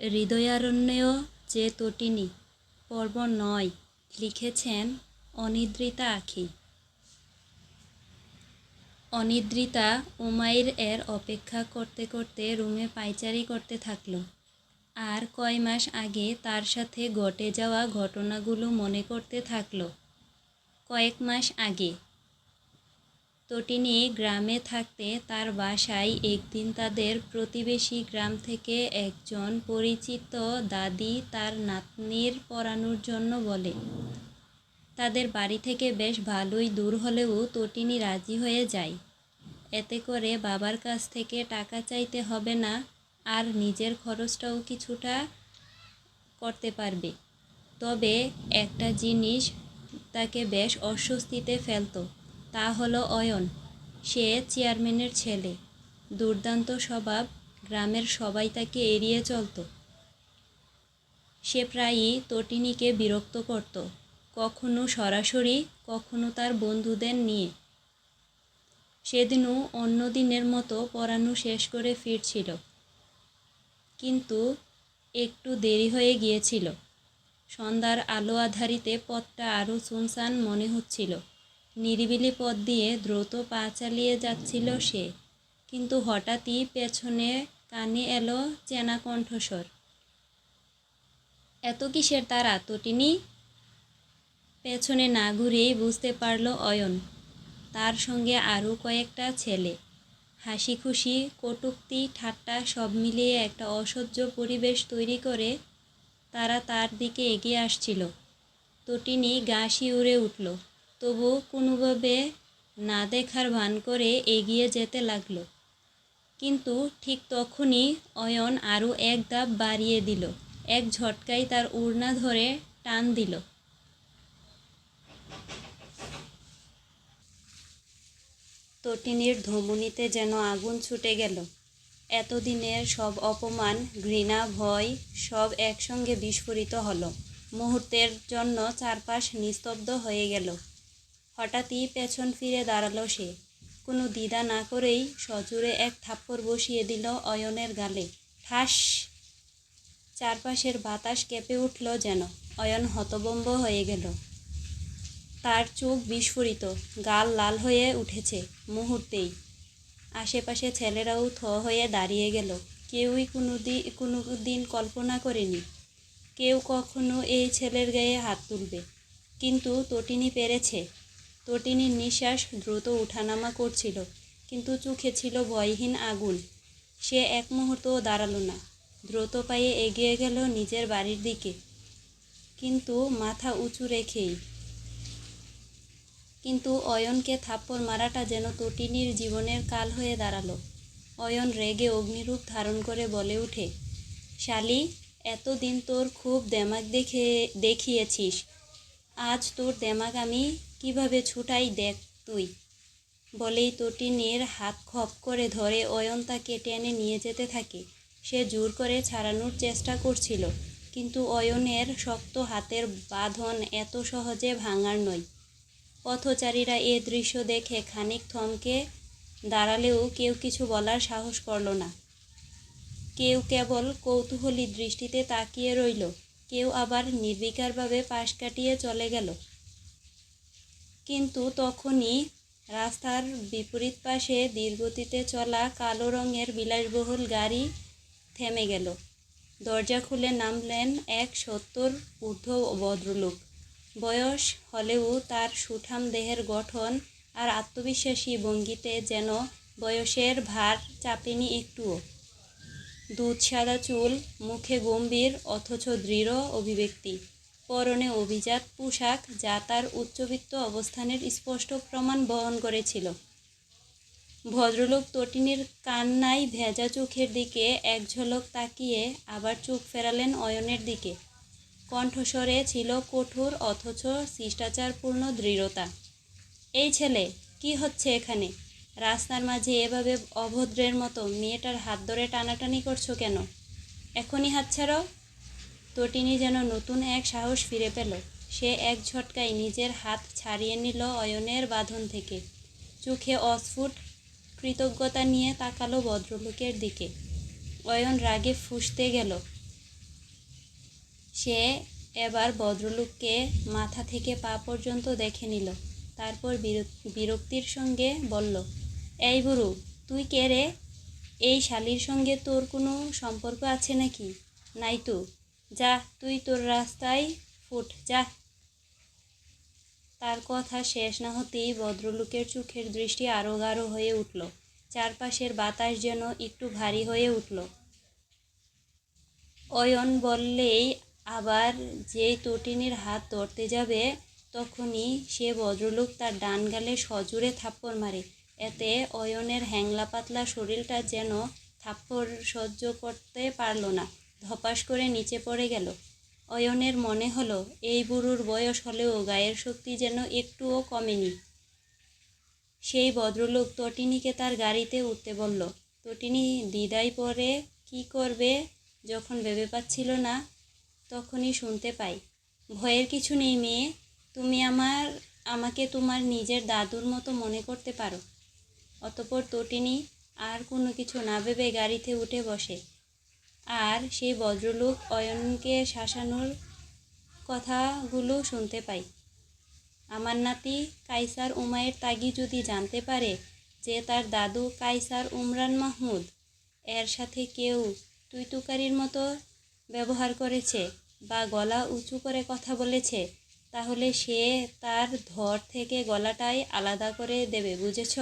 হৃদয়ারণ্য যে তটিনী পর্ব নয়, লিখেছেন অনিদ্রিতা আখি। অনিদ্রিতা উমাইর এর অপেক্ষা করতে করতে রুমে পায়চারি করতে থাকল। আর কয় মাস আগে তার সাথে ঘটে যাওয়া ঘটনাগুলো মনে করতে থাকল। কয়েক মাস আগে তটিনী গ্রামে থাকতে তার বাসায় একদিন তাদের প্রতিবেশী গ্রাম থেকে একজন পরিচিত দাদি তার নাতনির পড়ানোর জন্য বলে। তাদের বাড়ি থেকে বেশ ভালোই দূর হলেও তটিনী রাজি হয়ে যায়। এতে করে বাবার কাছ থেকে টাকা চাইতে হবে না, আর নিজের খরচটাও কিছুটা করতে পারবে। তবে একটা জিনিস তাকে বেশ অস্বস্তিতে ফেলতো। তা হলো অয়ন। সে চেয়ারম্যানের ছেলে। দুর্দান্ত স্বভাব, গ্রামের সবাই তাকে এড়িয়ে চলতো। সে প্রায়ই তটিনীকে বিরক্ত করত। কখনো সরাসরি, কখনো তার বন্ধুদের নিয়ে। সেদিনও অন্য দিনের মতো পড়ানো শেষ করে ফিরছিল। কিন্তু একটু দেরি হয়ে গিয়েছিল। সন্ধ্যার আলো আধারিতে পথটা আরও সুনসান মনে হচ্ছিল। নিরিবিলি পথ দিয়ে দ্রুত পা চালিয়ে যাচ্ছিল সে। কিন্তু হঠাৎই পেছনে কানে এলো চেনা কণ্ঠস্বর। এত কিসের তারা তটিনী পেছনে না ঘুরেই বুঝতে পারল অয়ন। তার সঙ্গে আরও কয়েকটা ছেলে। হাসি খুশি কটুক্তি, ঠাট্টা সব মিলিয়ে একটা অসহ্য পরিবেশ তৈরি করে তারা তার দিকে এগিয়ে আসছিল। তটিনী গা শিউরে উঠল। তবু কোনোভাবে না দেখার ভান করে এগিয়ে যেতে লাগল। কিন্তু ঠিক তখনই অয়ন আরও এক ধাপ বাড়িয়ে দিল, এক ঝটকায় তার উড়না ধরে টান দিল। তটিনীর ধমনীতে যেন আগুন ছুটে গেল। এতদিনের সব অপমান, ঘৃণা, ভয় সব একসঙ্গে বিস্ফোরিত হলো। মুহূর্তের জন্য চারপাশ নিস্তব্ধ হয়ে গেল। হঠাৎই পেছন ফিরে দাঁড়াল সে। কোনো দ্বিধা না করেই সজোরে এক থাপ্পড় বসিয়ে দিল অয়নের গালে। ঠাস! চারপাশের বাতাস কেঁপে উঠল যেন। অয়ন হতবম্ব হয়ে গেল। তার চোখ বিস্ফোরিত, গাল লাল হয়ে উঠেছে মুহূর্তেই। আশেপাশে ছেলেরাও থ হয়ে দাঁড়িয়ে গেল। কেউই কোনো দিন কোনো দিন কল্পনা করেনি, কেউ কখনো এই ছেলের গায়ে হাত তুলবে। কিন্তু তটিনী পেরেছে। তটিনীর নিঃশ্বাস দ্রুত উঠানামা করছিল, কিন্তু চোখে ছিল ভয়হীন আগুন। সে এক মুহূর্তও দাঁড়াল না, দ্রুত পায়ে এগিয়ে গেল নিজের বাড়ির দিকে। কিন্তু মাথা উঁচু রেখেই। কিন্তু অয়নকে থাপ্পড় মারাটা যেন তটিনীর জীবনের কাল হয়ে দাঁড়াল। অয়ন রেগে অগ্নিরূপ ধারণ করে বলে ওঠে শালি, এতদিন তোর খুব দেমাক দেখে, দেখিয়েছিস। আজ তোর দেমাগ আমি কীভাবে ছুটাই দেখ তুই? বলেই তটিনীর হাত খপ করে ধরে অয়ন তাকে টেনে নিয়ে যেতে থাকে। সে জোর করে ছাড়ানোর চেষ্টা করছিল, কিন্তু অয়নের শক্ত হাতের বাঁধন এত সহজে ভাঙার নয়। পথচারীরা এ দৃশ্য দেখে খানিক থমকে দাঁড়ালেও কেউ কিছু বলার সাহস করল না। কেউ কেবল কৌতূহলী দৃষ্টিতে তাকিয়ে রইল। কেউ আবার নির্বিকারভাবে পাশ কাটিয়ে চলে গেল। কিন্তু তখনই রাস্তার বিপরীত পাশে ধীরগতিতে চলা কালো রঙের বিলাসবহুল গাড়ি থেমে গেল। দরজা খুলে নামলেন এক সত্তর ঊর্ধ্ব ভদ্রলোক। বয়স হলেও তার সুঠাম দেহের গঠন আর আত্মবিশ্বাসী ভঙ্গিতে যেন বয়সের ভার চাপেনি একটুও। দুধ সাদা চুল, মুখে গম্ভীর, অথচ দৃঢ় অভিব্যক্তি। পরনে অভিজাত পোশাক যা তার উচ্চবিত্ত অবস্থানের স্পষ্ট প্রমাণ বহন করেছিল। ভদ্রলোক তটিনীর কান্নায় ভেজা চোখের দিকে এক ঝলক তাকিয়ে আবার চোখ ফেরালেন অয়নের দিকে। কণ্ঠস্বরে ছিল কঠোর অথচ শিষ্টাচারপূর্ণ দৃঢ়তা। এই ছেলে, কি হচ্ছে এখানে? রাস্তার মাঝে এভাবে অভদ্রের মতো মেয়েটার হাত ধরে টানাটানি করছ কেন? এখনই হাত ছাড়ো। তটিনী যেন নতুন এক সাহস ফিরে পেল। সে এক ঝটকায় নিজের হাত ছাড়িয়ে নিল অয়নের বাঁধন থেকে। চোখে অস্ফুট কৃতজ্ঞতা নিয়ে তাকালো ভদ্রলোকের দিকে। অয়ন রাগে ফুঁসতে গেল। সে এবার ভদ্রলোককে মাথা থেকে পা পর্যন্ত দেখে নিল। তারপর বির- বিরক্তির সঙ্গে বলল এই বুড়ো তুই কে রে? এই শালির সঙ্গে তোর কোনো সম্পর্ক আছে নাকি? নাই তো যা, তুই তোর রাস্তায় ফুট, যা। তার কথা শেষ না হতেই ভদ্রলোকের চোখের দৃষ্টি আরও গাঢ় হয়ে উঠল। চারপাশের বাতাস যেন একটু ভারী হয়ে উঠল। অয়ন বললেই আবার যেই তটিনীর হাত ধরতে যাবে, তখনই সে ভদ্রলোক তার ডান গালে সজোরে থাপ্পড় মারে। এতে অয়নের হ্যাংলা পাতলা শরীরটা যেন থাপ্পড় সহ্য করতে পারল না, ধপাস করে নিচে পড়ে গেল। অয়নের মনে হলো, এই বুড়োর বয়স হলেও গায়ের শক্তি যেন একটুও কমেনি। সেই ভদ্রলোক তটিনীকে তার গাড়িতে উঠতে বলল, তটিনী দ্বিধায় পরে কি করবে? যখন ভেবে পাচ্ছিল না, তখনই শুনতে পাই। ভয়ের কিছু নেই মেয়ে, তুমি আমার, আমাকে তোমার নিজের দাদুর মতো মনে করতে পারো। অতপর তটিনী আর কোনো কিছু না ভেবে গাড়িতে উঠে বসে। আর সেই ভদ্রলোক অয়নকে শাসানোর কথাগুলো শুনতে পাই। আমার নাতি কাইসার উমায়ের তাগি যদি জানতে পারে যে তার দাদু কাইসার উমরান মাহমুদ, এর সাথে কেউ তুই তুকারির মতো ব্যবহার করেছে বা গলা উঁচু করে কথা বলেছে, তাহলে সে তার ধর থেকে গলাটাই আলাদা করে দেবে, বুঝেছ?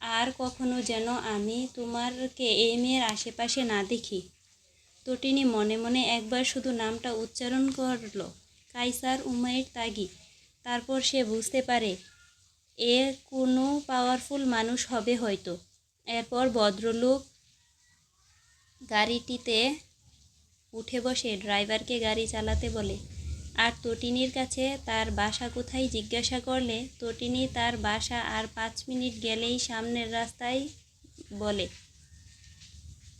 আর কখনো যেন আমি তোমারকে এই মেয়ের আশেপাশে না দেখি। তটিনী মনে মনে একবার শুধু নামটা উচ্চারণ করল, কাইসার উমাইর তাগি। তারপর সে বুঝতে পারে, এ কোনো পাওয়ারফুল মানুষ হবে হয়তো। এরপর ভদ্রলোক গাড়িটিতে উঠে বসে ড্রাইভারকে গাড়ি চালাতে বলে আর তটিনীর কাছে তার বাসা কোথায় জিজ্ঞাসা করলে তটিনী তার বাসা আর পাঁচ মিনিট গেলেই সামনের রাস্তায় বলে।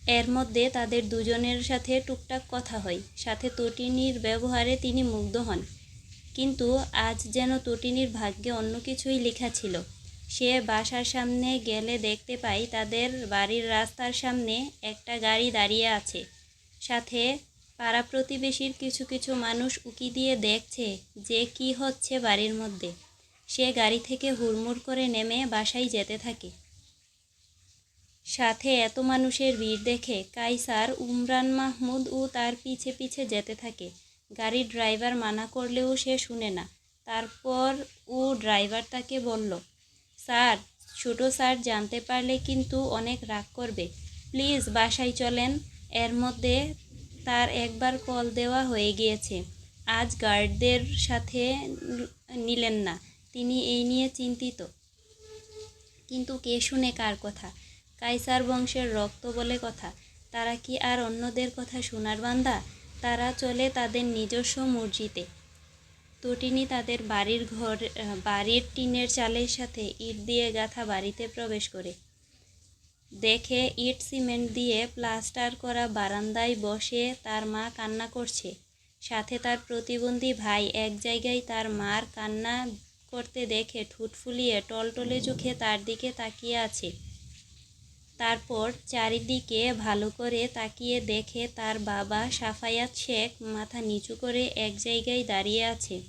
এর মধ্যে তাদের দুজনের সাথে টুকটাক কথা হয়। সাথে তটিনীর ব্যবহারে তিনি মুগ্ধ হন। কিন্তু আজ যেন তটিনীর ভাগ্যে অন্য কিছুই লেখা ছিল। সে বাসার সামনে গেলে দেখতে পাই তাদের বাড়ির রাস্তার সামনে একটা গাড়ি দাঁড়িয়ে আছে। সাথে পাড়া প্রতিবেশীর কিছু কিছু মানুষ উকি দিয়ে দেখছে যে কি হচ্ছে বাড়ির মধ্যে। সে গাড়ি থেকে হুড়মুড় করে নেমে বাসায় যেতে থাকে। সাথে এত মানুষের ভিড় দেখে কাইসার উমরান মাহমুদ ও তার পিছে পিছে যেতে থাকে। গাড়ির ড্রাইভার মানা করলেও সে শুনে না। তারপর ও ড্রাইভার তাকে বলল, স্যার, ছোটো স্যার জানতে পারলে কিন্তু অনেক রাগ করবে। প্লিজ বাসায় চলেন, এর মধ্যে তার একবার কল দেওয়া হয়ে গিয়েছে। আজ গার্ডদের সাথে নিলেন না। তিনি এই নিয়ে চিন্তিত। কিন্তু কে শুনে কার কথা? কাইসার বংশের রক্ত বলে কথা। তারা কি আর অন্যদের কথা শোনার বান্দা? তারা চলে তাদের নিজস্ব মসজিদে। তটিনী তাদের বাড়ির ঘর, বাড়ির টিনের চালের সাথে ইট দিয়ে গাঁথা বাড়িতে প্রবেশ করে। দেখে ইট সিমেন্ট দিয়ে প্লাস্টার করা বারান্দায় বসে তার মা কান্না করছে। সাথে তার প্রতিবন্ধী ভাই এক জায়গায় তার মার কান্না করতে দেখে ঠুট ফুলিয়ে টলটলে চোখে তার দিকে তাকিয়ে আছে। তারপর চারিদিকে ভালো করে তাকিয়ে দেখে তার বাবা সাফায়াত শেখ মাথা নিচু করে এক জায়গায় দাঁড়িয়ে আছে।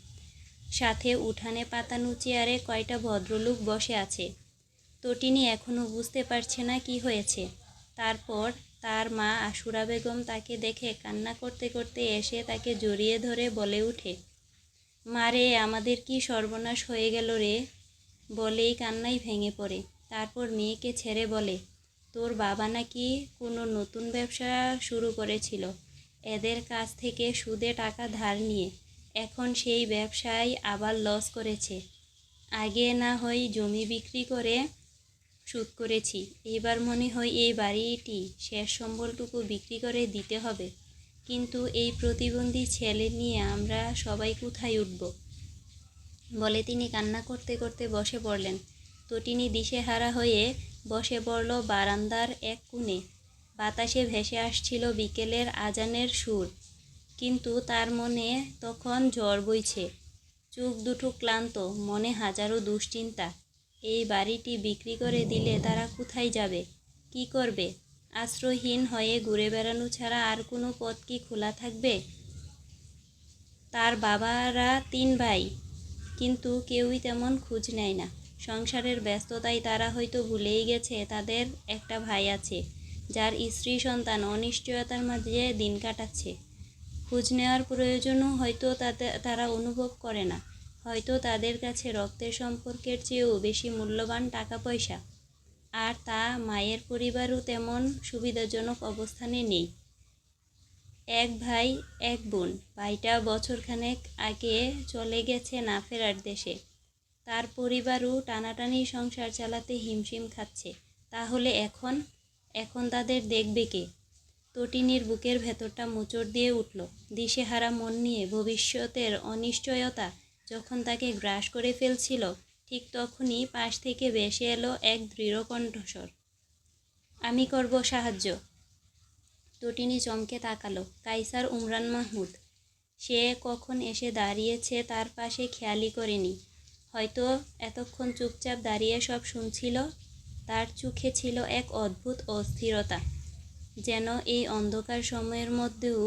সাথে উঠানে পাতানো চেয়ারে কয়টা ভদ্রলোক বসে আছে। তটিনী এখনও বুঝতে পারছে না কি হয়েছে। তারপর তার মা আশুরা বেগম তাকে দেখে কান্না করতে করতে এসে তাকে জড়িয়ে ধরে বলে উঠে মারে আমাদের কি সর্বনাশ হয়ে গেল রে? বলেই কান্নাই ভেঙে পড়ে। তারপর মেয়েকে ছেড়ে বলে, তোর বাবা নাকি কোনো নতুন ব্যবসা শুরু করেছিল। এদের কাছ থেকে সুদে টাকা ধার নিয়ে এখন সেই ব্যবসায় আবার লস করেছে। আগে না হয় জমি বিক্রি করে সুদ করেছি। এবার মনে হয় এই বাড়িটি শেষ সম্বলটুকু বিক্রি করে দিতে হবে। কিন্তু এই প্রতিবন্ধী ছেলে নিয়ে আমরা সবাই কোথায় উঠব? বলে তিনি কান্না করতে করতে বসে পড়লেন। তটিনী দিশেহারা হয়ে বসে পড়ল বারান্দার এক কোণে। বাতাসে ভেসে আসছিল বিকেলের আজানের সুর। কিন্তু তার মনে তখন জ্বর বইছে। চোখ দুটো ক্লান্ত, মনে হাজারো দুশ্চিন্তা। এই বাড়িটি বিক্রি করে দিলে তারা কোথায় যাবে? কি করবে? আশ্রয়হীন হয়ে ঘুরে বেড়ানো ছাড়া আর কোনো পথ কি খোলা থাকবে? তার বাবারা তিন ভাই, কিন্তু কেউই তেমন খোঁজ নেয় না। সংসারের ব্যস্ততায় তারা হয়তো ভুলেই গেছে, তাদের একটা ভাই আছে, যার স্ত্রী সন্তান অনিশ্চয়তার মাঝে দিন কাটাচ্ছে। খোঁজ নেওয়ার প্রয়োজনও হয়তো তাতে, তারা অনুভব করে না। হয়তো তাদের কাছে রক্তের সম্পর্কের চেয়েও বেশি মূল্যবান টাকা পয়সা আর তা মায়ের পরিবারও তেমন সুবিধাজনক অবস্থানে নেই। এক ভাই, এক বোন, ভাইটা বছরখানেক আগে চলে গেছে না ফেরার দেশে। তার পরিবারও টানাটানি সংসার চালাতে হিমশিম খাচ্ছে। তাহলে এখন? এখন তাদের দেখবে কে? তটিনীর বুকের ভেতরটা মোচড় দিয়ে উঠল। দিশেহারা মন নিয়ে ভবিষ্যতের অনিশ্চয়তা যখন তাকে গ্রাস করে ফেলছিল, ঠিক তখনই পাশ থেকে ভেসে এলো এক দৃঢ় কণ্ঠস্বর। আমি করব সাহায্য। তটিনী চমকে তাকালো, কাইসার উমরান মাহমুদ, সে কখন এসে দাঁড়িয়েছে তার পাশে খেয়ালই করেনি। হয়তো এতক্ষণ চুপচাপ দাঁড়িয়ে সব শুনছিল, তার চোখে ছিল এক অদ্ভুত অস্থিরতা, যেন এই অন্ধকার সময়ের মধ্যেও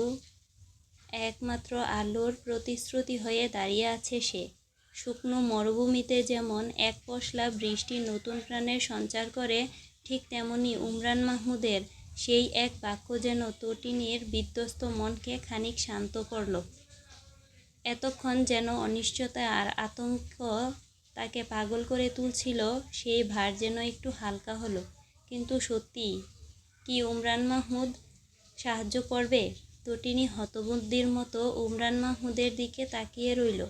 একমাত্র আলোর প্রতিশ্রুতি হয়ে দাঁড়িয়ে আছে সে। শুকনো মরুভূমিতে যেমন এক পশলা বৃষ্টি নতুন প্রাণের সঞ্চার করে, ঠিক তেমনি উমরান মাহমুদের সেই এক বাক্য যেন তটিনীর বিধ্বস্ত মনকে খানিক শান্ত করল। এতক্ষণ যেন অনিশ্চয়তা আর আতঙ্ক তাকে পাগল করে তুলছিল, সেই ভার যেন একটু হালকা হলো। কিন্তু সত্যি কি উমরান মাহমুদ সাহায্য করবে? তটিনী হতবুদ্ধির মতো উমরান মাহমুদের দিকে তাকিয়ে রইল।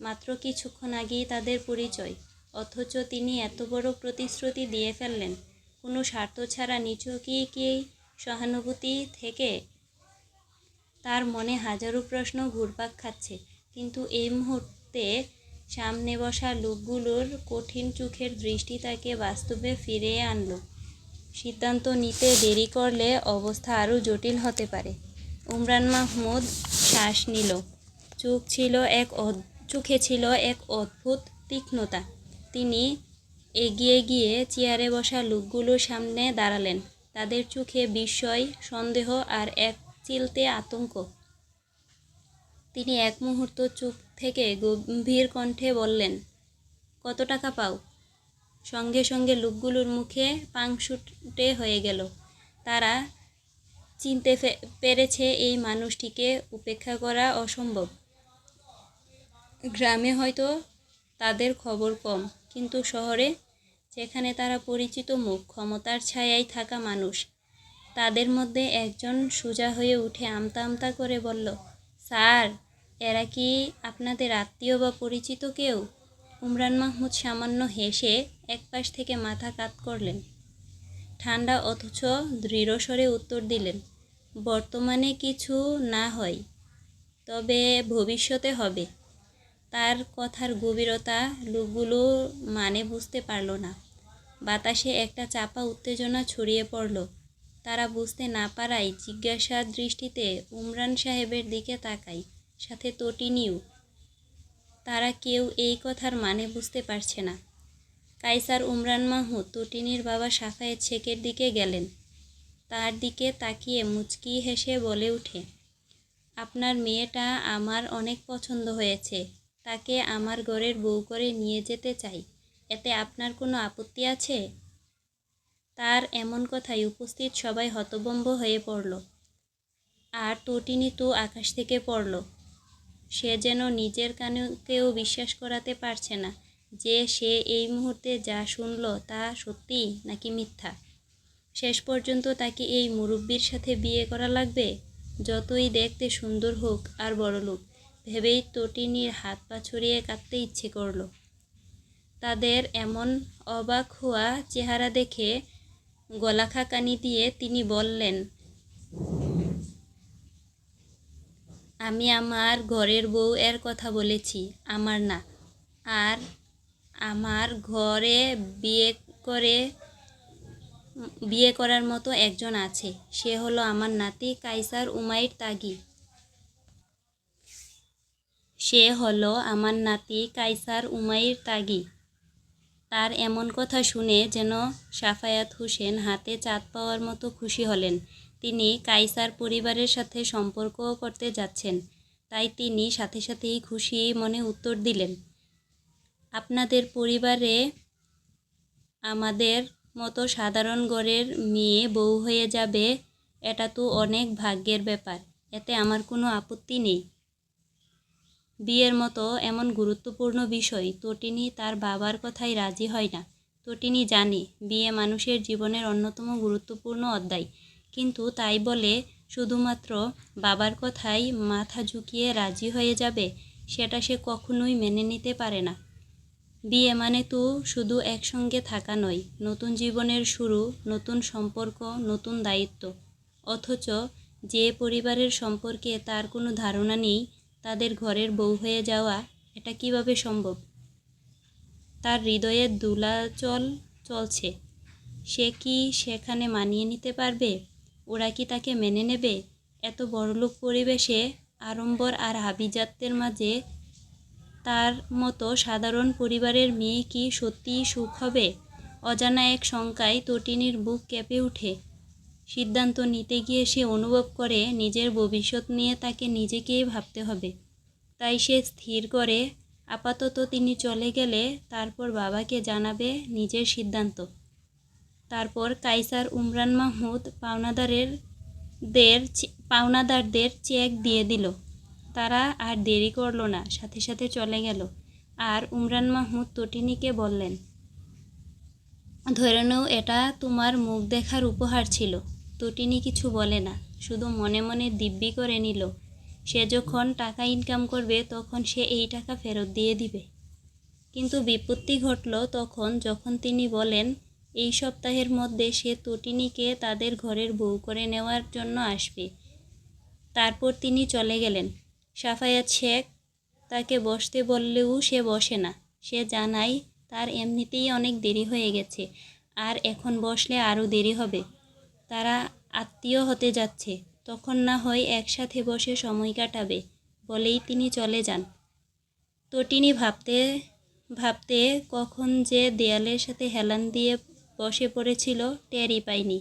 মাত্র কিছুক্ষণ আগেই তাদের পরিচয়, অথচ তিনি এত বড় প্রতিশ্রুতি দিয়ে ফেললেন। কোনো স্বার্থ ছাড়া নিছকই কি সহানুভূতি থেকে? তার মনে হাজারো প্রশ্ন ঘুরপাক খাচ্ছে, কিন্তু এই মুহূর্তে সামনে বসা লোকগুলোর কঠিন চোখের দৃষ্টি তাকে বাস্তবে ফিরিয়ে আনলো। সিদ্ধান্ত নিতে দেরি করলে অবস্থা আরও জটিল হতে পারে। উমরান মাহমুদ শ্বাস নিল। চোখ ছিল এক চোখে ছিল এক অদ্ভুত তীক্ষ্ণতা। তিনি এগিয়ে গিয়ে চেয়ারে বসা লোকগুলোর সামনে দাঁড়ালেন। তাদের চোখে বিস্ময়, সন্দেহ আর এক চিলতে আতঙ্ক। তিনি এক মুহূর্ত চুপ থেকে গম্ভীর কণ্ঠে বললেন, কত টাকা পাও? সঙ্গে সঙ্গে লোকগুলোর মুখে পাংশুটে হয়ে গেল। তারা চিনতে পেরেছে এই মানুষটিকে উপেক্ষা করা অসম্ভব। গ্রামে হয়তো তাদের খবর কম, কিন্তু শহরে, যেখানে তারা পরিচিত মুখ, ক্ষমতার ছায়ায় থাকা মানুষ, তাদের মধ্যে একজন সোজা হয়ে উঠে আমতা আমতা করে বলল, স্যার, এরা কি আপনাদের আত্মীয় বা পরিচিত কেউ? উমরান মাহমুদ সামান্য হেসে একপাশ থেকে মাথা কাত করলেন। ঠান্ডা অথচ দৃঢ়স্বরে উত্তর দিলেন, বর্তমানে কিছু না হয়, তবে ভবিষ্যতে হবে তার কথার গভীরতা লোকগুলো মানে বুঝতে পারল না। বাতাসে একটা চাপা উত্তেজনা ছড়িয়ে পড়ল। তারা বুঝতে না পারায় জিজ্ঞাসার দৃষ্টিতে উমরান সাহেবের দিকে তাকাই সাথে তটিনিও, তারা কেউ এই কথার মানে বুঝতে পারছে না। কাইসার উমরান মাহমুদ তুটিনির বাবা সাফায়েত শেখের দিকে গেলেন। তার দিকে তাকিয়ে মুচকি হেসে বলে উঠে, আপনার মেয়েটা আমার অনেক পছন্দ হয়েছে, তাকে আমার ঘরের বউ করে নিয়ে যেতে চাই, এতে আপনার কোনো আপত্তি আছে? তার এমন কথায় উপস্থিত সবাই হতবম্ব হয়ে পড়ল। আর তটিনী তো আকাশ থেকে পড়ল। সে যেন নিজের কানেকেও বিশ্বাস করাতে পারছে না। যে সে এই মুহূর্তে যা শুনল তা সত্যি নাকি মিথ্যা? শেষ পর্যন্ত তাকে এই মুরব্বির সাথে বিয়ে করা লাগবে? যতই দেখতে সুন্দর হোক আর বড় লোক ভেবেই তটিনীর হাত পা ছড়িয়ে কাঁদতে ইচ্ছে করল। তাদের এমন অবাক হওয়া চেহারা দেখে গলাখাকানি দিয়ে তিনি বললেন, আমি আমার ঘরের বউ এর কথা বলেছি, আমার না। আর আমার ঘরে বিয়ে করে, বিয়ে করার মতো একজন আছে। সে হলো আমার নাতি কাইসার উমাইর তাগি। সে হলো আমার নাতি কাইসার উমাইর তাগি। তার এমন কথা শুনে যেন সাফায়াত হোসেন হাতে চাঁদ পাওয়ার মতো খুশি হলেন। তিনি কাইসার পরিবারের সাথে সম্পর্কও করতে যাচ্ছেন। তাই তিনি সাথে সাথেই খুশি মনে উত্তর দিলেন। আপনাদের পরিবারে আমাদের মতো সাধারণ ঘরের মেয়ে বউ হয়ে যাবে, এটা তো অনেক ভাগ্যের ব্যাপার। এতে আমার কোনো আপত্তি নেই। বিয়ের মতো এমন গুরুত্বপূর্ণ বিষয় তটিনী তার বাবার কথাই রাজি হয় না। তটিনী জানে বিয়ে মানুষের জীবনের অন্যতম গুরুত্বপূর্ণ অধ্যায়। কিন্তু তাই বলে শুধুমাত্র বাবার কথাই মাথা ঝুঁকিয়ে রাজি হয়ে যাবে, সেটা সে কখনোই মেনে নিতে পারে না। বিয়ে মানে তো শুধু একসঙ্গে থাকা নয়, নতুন জীবনের শুরু, নতুন সম্পর্ক, নতুন দায়িত্ব। অথচ যে পরিবারের সম্পর্কে তার কোনো ধারণা নেই, তাদের ঘরের বউ হয়ে যাওয়া, এটা কীভাবে সম্ভব? তার হৃদয়ে দুলাচল চলছে। সে কি সেখানে মানিয়ে নিতে পারবে? ওরা কি তাকে মেনে নেবে? এত বড়লোক পরিবেশে আড়ম্বর আর আভিজাত্যের মাঝে তার মতো সাধারণ পরিবারের মেয়ে কি সত্যিই সুখ হবে? অজানা এক শঙ্কায় তটিনীর বুক কেঁপে ওঠে। সিদ্ধান্ত নিতে গিয়ে সে অনুভব করে, নিজের ভবিষ্যৎ নিয়ে তাকে নিজেকেই ভাবতে হবে। তাই সে স্থির করে, আপাতত তিনি চলে গেলে তারপর বাবাকে জানাবে নিজের সিদ্ধান্ত। তারপর কাইসার উমরান মাহমুদ পাওনাদারের দের পাওনাদারদের চেক দিয়ে দিল। তারা আর দেরি করল না, সাথে সাথে চলে গেল। আর উমরান মাহমুদ তটিনীকে বললেন, ধরে নাও, এটা তোমার মুখ দেখার উপহার ছিল তটিনী কিছু বলে না, শুধু মনে মনে দিব্যি করে নিল। সে যখন টাকা ইনকাম করবে, তখন সে এই টাকা ফেরত দিয়ে দিবে। কিন্তু বিপত্তি ঘটল তখন যখন তিনি বলেন, এই সপ্তাহের মধ্যে সে তটিনীকে তাদের ঘরের বউ করে নেওয়ার জন্য আসবে তারপর তিনি চলে গেলেন। সাফায়াত শেখ তাকে বসতে বললেও সে বসে না। সে জানায়, তার এমনিতেই অনেক দেরি হয়ে গেছে, আর এখন বসলে আরও দেরি হবে। তারা আত্মীয় হতে যাচ্ছে, তখন না হয় একসাথে বসে সময় কাটাবে, বলেই তিনি চলে যান। তটিনী ভাবতে ভাবতে কখন যে দেয়ালের সাথে হেলান দিয়ে বসে পড়েছিল টেরই পায়নি।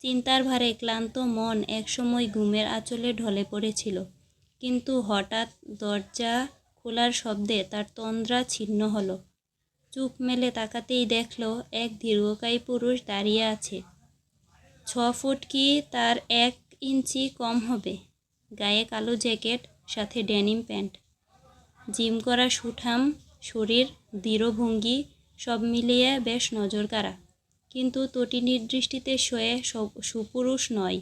চিন্তার ভারে ক্লান্ত মন একসময় ঘুমের আঁচলে ঢলে পড়েছিল। কিন্তু হঠাৎ দরজা খোলার শব্দে তার তন্দ্রা ছিন্ন হলো। চোখ মেলে তাকাতেই দেখল এক দীর্ঘকায়ী পুরুষ দাঁড়িয়ে আছে। ছ ফুট কি তার এক ইঞ্চি কম হবে? গায়ে কালো জ্যাকেট, সাথে ডেনিম প্যান্ট। জিম করা সুঠাম, শরীর, দৃঢ়ভঙ্গি, সব মিলিয়ে বেশ নজরকাড়া। কিন্তু তটিনীর দৃষ্টিতে শোয়ে সুপুরুষ নয়।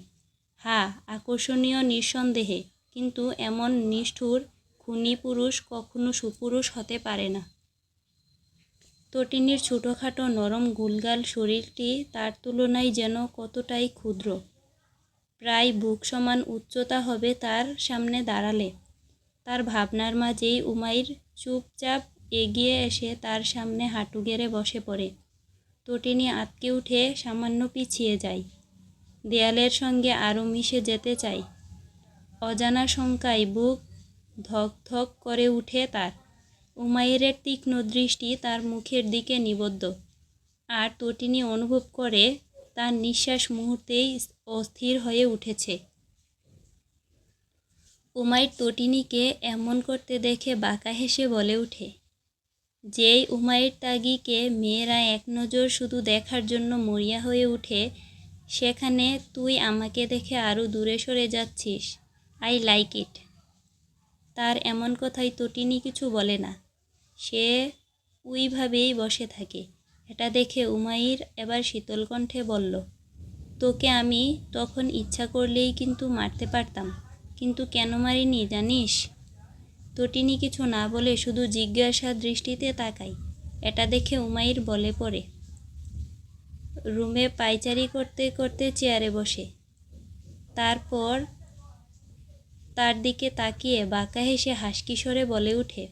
হা, আকর্ষণীয় নিঃসন্দেহে। কিন্তু এমন নিষ্ঠুর খুনি পুরুষ কখনো সুপুরুষ হতে পারে না। তটিনীর ছোটোখাটো নরম গুলগাল শরীরটি তার তুলনায় যেন কতটাই ক্ষুদ্র। প্রায় বুক সমান উচ্চতা হবে তার সামনে দাঁড়ালে। তার ভাবনার মাঝেই উমাইর চুপচাপ এগিয়ে এসে তার সামনে হাঁটু গেড়ে বসে পড়ে। তটিনী আটকে উঠে সামান্য পিছিয়ে যায়। দেয়ালের সঙ্গে আরও মিশে যেতে চায়। অজানা শঙ্কায় বুক ধক ধক করে উঠে তার। উমাইরের তীক্ষ্ণ দৃষ্টি তার মুখের দিকে নিবদ্ধ। আর তটিনী অনুভব করে তার নিঃশ্বাস মুহূর্তেই অস্থির হয়ে উঠেছে। উমাইর তটিনীকে এমন করতে দেখে বাঁকা হেসে বলে ওঠে যেই উমাইর তাগিকে মেয়েরা এক নজর শুধু দেখার জন্য মরিয়া হয়ে ওঠে সেখানে তুই আমাকে দেখে আরও দূরে সরে যাচ্ছিস। I like it. তার এমন কথাই তটিনী কিছু বলে না। সে ওইভাবেই বসে থাকে। এটা দেখে উমাইর এবার শীতল কণ্ঠে বলল, তোকে আমি তখন ইচ্ছা করলেই কিন্তু মারতে পারতাম, কিন্তু কেন মারিনি জানিস? তটিনী কিছু না বলে শুধু জিজ্ঞাসা দৃষ্টিতে তাকাই এটা দেখে উমাইর বলে পড়ে। রুমে পাইচারি করতে করতে চেয়ারে বসে। তারপর তার দিকে তাকিয়ে বাঁকা হেসে হাসকিশোরে বলে উঠে,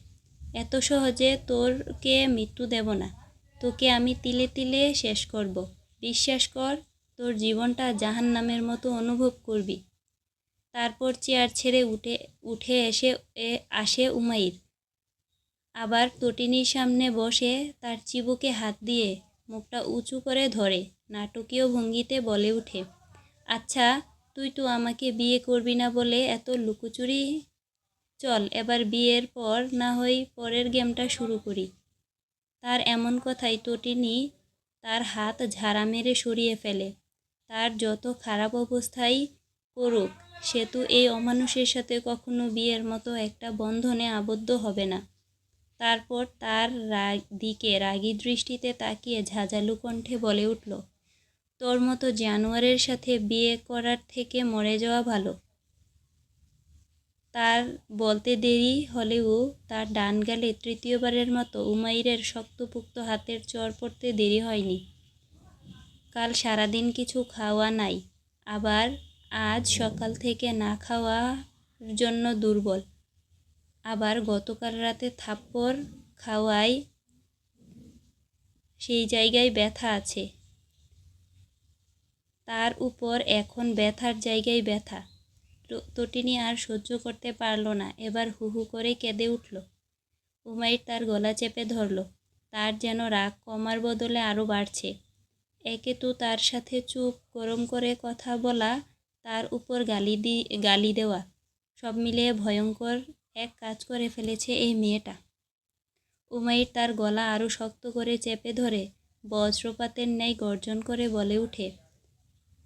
এত সহজে তোরকে মৃত্যু দেব না, তোকে আমি তিলে তিলে শেষ করব। বিশ্বাস কর, তোর জীবনটা জাহান নামের মতো অনুভব করবি তারপর চেয়ার ছেড়ে উঠে উঠে এসে আসে উমাইর। আবার তটিনীর সামনে বসে তার চিবুকে হাত দিয়ে মুখটা উঁচু করে ধরে, নাটকীয় ভঙ্গিতে বলে উঠে আচ্ছা তুই তো আমাকে বিয়ে করবি না বলে এত লুকোচুরি। চল, এবার বিয়ের পর না হয় পরের গেমটা শুরু করি। তার এমন কথাই তটিনী তার হাত ঝাড়া মেরে সরিয়ে ফেলে। তার যত খারাপ অবস্থাই করুক, সে তো এই অমানুষের সাথে কখনো বিয়ের মতো একটা বন্ধনে আবদ্ধ হবে না। তারপর তার রাগ, দিকে রাগী দৃষ্টিতে তাকিয়ে ঝাঁঝালু কণ্ঠে বলে উঠল তোর মতো জানোয়ারের সাথে বিয়ে করার থেকে মরে যাওয়া ভালো। তার বলতে দেরি হলেও তার ডান গালে তৃতীয়বারের মতো উমাইরের শক্তপুক্ত হাতের চর পড়তে দেরি হয়নি। কাল সারাদিন কিছু খাওয়া নাই, আবার আজ সকাল থেকে না খাওয়ার জন্য দুর্বল। আবার গতকাল রাতে থাপ্পড় খাওয়ায় সেই জায়গায় ব্যথা আছে। তার উপর এখন ব্যথার জায়গায় ব্যথা। তটিনী আর সহ্য করতে পারল না, এবার হু হু করে কেঁদে উঠল। উমাইর তার গলা চেপে ধরল, তার যেন রাগ কমার বদলে আরও বাড়ছে। একে তো তার সাথে চুপ গরম করে কথা বলা, তার উপর গালি দি, গালি দেওয়া, সব মিলিয়ে ভয়ঙ্কর এক কাজ করে ফেলেছে এই মেয়েটা। উমাইর তার গলা আরও শক্ত করে চেপে ধরে, বজ্রপাতের ন্যায় গর্জন করে বলে উঠে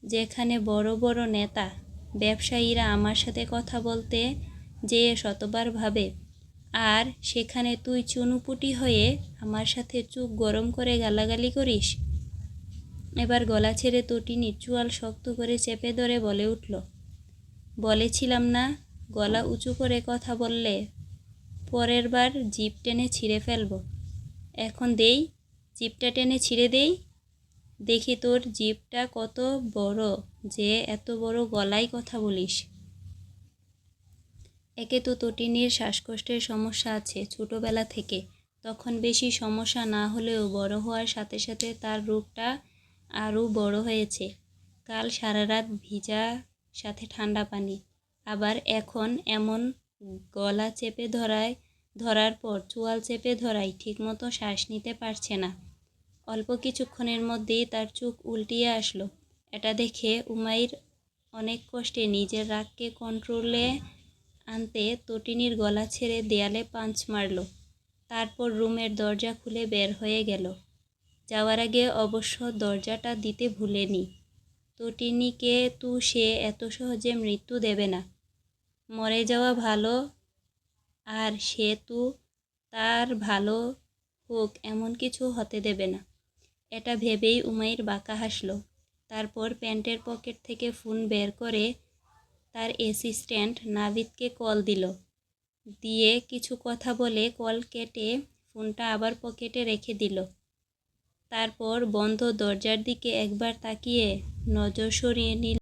যেখানে বড় বড় নেতা, ব্যবসায়ীরা আমার সাথে কথা বলতে যে শতবার ভাবে। আর সেখানে তুই চুনুপুটি হয়ে আমার সাথে চুপ গরম করে গালাগালি করিস? এবার গলা ছেড়ে তটিনী চুয়াল শক্ত করে চেপে ধরে বলে উঠল, বলেছিলাম না, গলা উঁচু করে কথা বললে পরের বার জিপ টেনে ছিঁড়ে ফেলব। এখন দেই, জিপটা টেনে ছিঁড়ে দেই? দেখি তোর জিপটা কত বড় যে এত বড় গলায় কথা বলিস। একে তো তটিনীর শ্বাসকষ্টের সমস্যা আছে ছোটোবেলা থেকে। তখন বেশি সমস্যা না হলেও বড় হওয়ার সাথে সাথে তার রূপটা আরও বড় হয়েছে। কাল সারা রাত ভিজা, সাথে ঠান্ডা পানি। আবার এখন এমন গলা চেপে ধরায়, ধরার পর চোয়াল চেপে ধরায় ঠিকমতো শ্বাস নিতে পারছে না। অল্প কিছুক্ষণের মধ্যেই তার চোখ উল্টিয়ে আসলো। এটা দেখে উমাইর অনেক কষ্টে নিজের রাগকে কন্ট্রোলে আনতে তটিনীর গলা ছেড়ে দেয়ালে পাঞ্চ মারল। তারপর রুমের দরজা খুলে বের হয়ে গেল। যাওয়ার আগে অবশ্য দরজাটা দিতে ভুলেনি। তটিনীকে তু সে এত সহজে মৃত্যু দেবে না। মরে যাওয়া ভালো, আর সে তু তার ভালো হোক, এমন কিছু হতে দেবে না। এটা ভেবেই উমাইর বাঁকা হাসল। তারপর প্যান্টের পকেট থেকে ফোন বের করে তার অ্যাসিস্ট্যান্ট নাবিদকে কল দিল। দিয়ে কিছু কথা বলে কল কেটে ফোনটা আবার পকেটে রেখে দিল। তারপর বন্ধ দরজার দিকে একবার তাকিয়ে নজর সরিয়ে নিল।